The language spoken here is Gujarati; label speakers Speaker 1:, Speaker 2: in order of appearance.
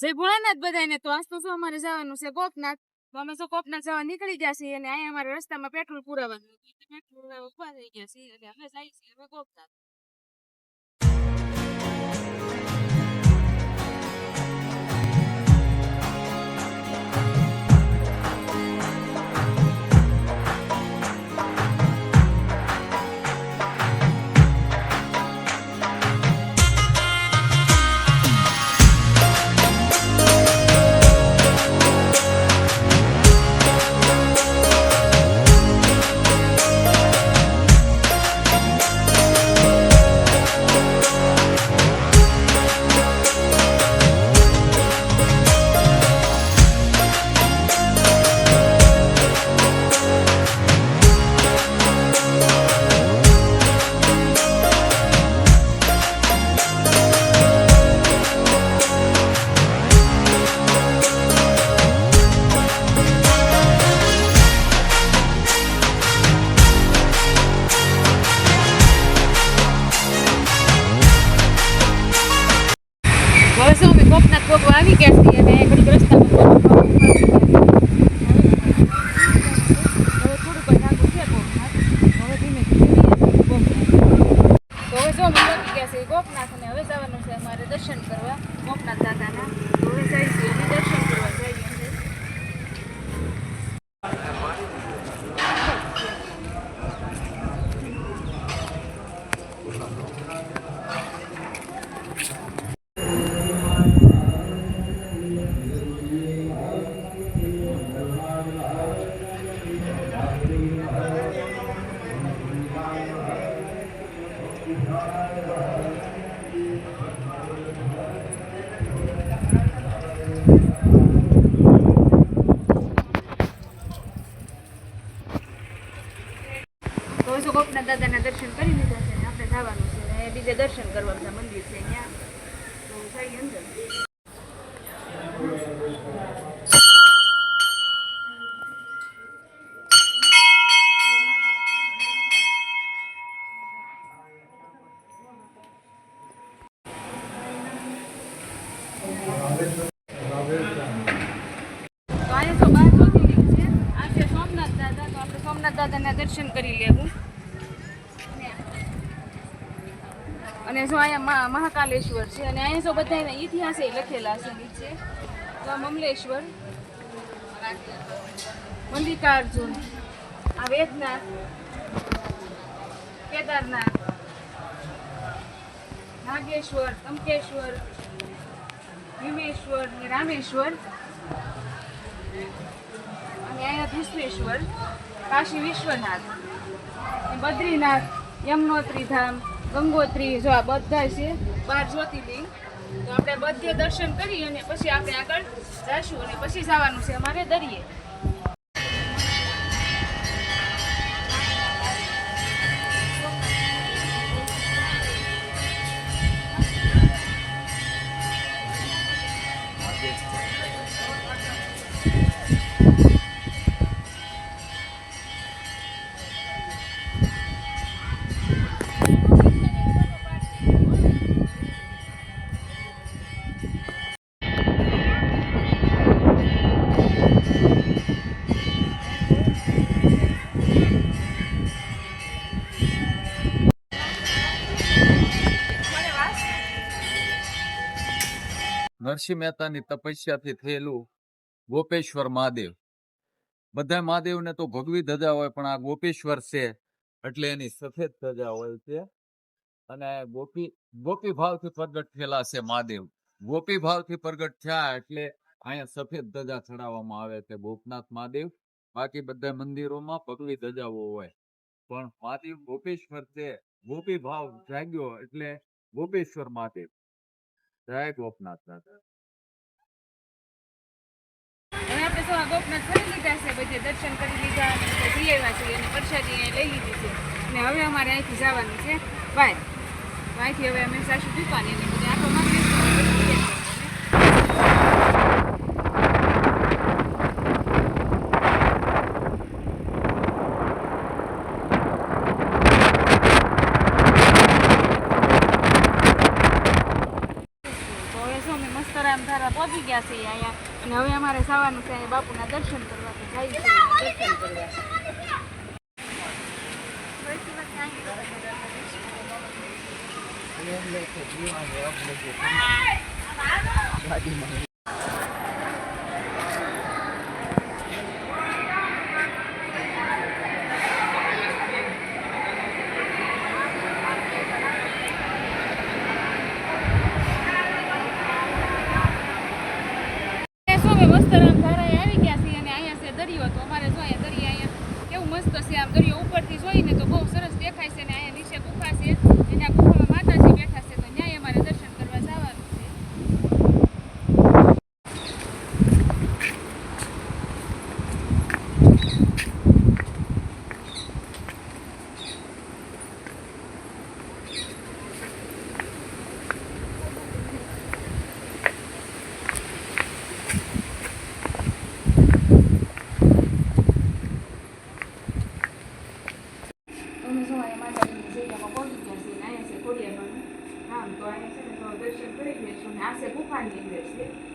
Speaker 1: જય ભોળાનાથ બધાને તો આજ તો શું અમારે જવાનું છે ગોપનાથ, તો અમે શું ગોપનાથ જવા નીકળી ગયા છીએ અને અહીંયા અમારે રસ્તામાં પેટ્રોલ પુરાવાનું પેટ્રોલ ઊભા થઈ ગયા છીએ એટલે અમે જઈએ છીએ ગોપનાથ. ભોગવા આવી ગયા. છીએ અને ઘડીક રસ્તામાં હવે જવાનું છે અમારે દર્શન કરવા. ગોપનાથ દાદાના. હવે જઈએ અમે દર્શન સોમનાથ દાદા તો આપણે સોમનાથ દાદાના દર્શન કરી લેવું અને જો અહીંયા મહાકાલેશ્વર છે અને અહીંયા જો બધા ઇતિહાસ એ લખેલા છે નીચે. તો મમલેશ્વર, મલ્લિકાર્જુન, આ વેદનાથ, કેદારનાથ, નાગેશ્વર તમકેશ્વર ભીમેશ્વર ને રામેશ્વર. અને અહીંયા ભીષ્મેશ્વર, કાશી વિશ્વનાથ બદ્રીનાથ, યમનોત્રી ધામ ગંગોત્રી જો આ બધા છે, બાર જ્યોતિર્લિંગ. તો આપણે બધે દર્શન કરી અને પછી આપણે આગળ જઈશું અને પછી જવાનું છે અમારે દરિયે.
Speaker 2: નરસિંહ મહેતાની તપસ્યાથી થયેલું ગોપેશ્વર મહાદેવ. બધા મહાદેવને તો ભગવી ધજા હોય, પણ આ ગોપેશ્વર છે એટલે એની સફેદ ધજા હોય છે. અને ગોપી ગોપી ભાવથી પ્રગટ થયેલા છે મહાદેવ. ગોપી ભાવથી પ્રગટ થયા એટલે અહીંયા સફેદ ધજા ચડાવવામાં આવે છે ગોપનાથ મહાદેવ. બાકી બધા મંદિરોમાં પગલી ધજાઓ હોય. પણ મહાદેવ ગોપેશ્વર છે. ગોપી ભાવ જાગ્યો એટલે ગોપેશ્વર મહાદેવ. જય ગોપનાથ દાદા
Speaker 1: આપણે ગોપનાથ ફરી લીધા છે દર્શન કરી લીધા અને છીએ અને પ્રસાદી લઈ લીધી છે. અને હવે અમારે અહીંથી જવાનું છે. તો અહીંથી હવે અમે સાસુ દુકાને ને બધે આટો અમે ધારા પહોંચી ગયા છીએ અહીંયા. અને હવે અમારે સવારનું છે અહીંયા બાપુના દર્શન કરવા, તો જાય છે. દર્શન કરવા. અહીંયા શું ધારાએ આવી ગયા છીએ અને અહીંયા છે દરિયો, તો અમારે જો અહીંયા દરિયા અહીંયા કેવું મસ્ત છે, આમ દરિયો ઉપરથી જોઈને તો બહુ સરસ દેખાય છે ને અહીંયા નીચે ગુફા છે એના ગુફામાં માતાજી બેઠા છે તો ન્યાય અમારે દર્શન કરવા જવાનું છે અમે જો અહીંયા માતાજીની જગ્યામાં પહોંચી ગયા છીએ અને અહીંયા છે ખોડિયારમાંનું ધામ તો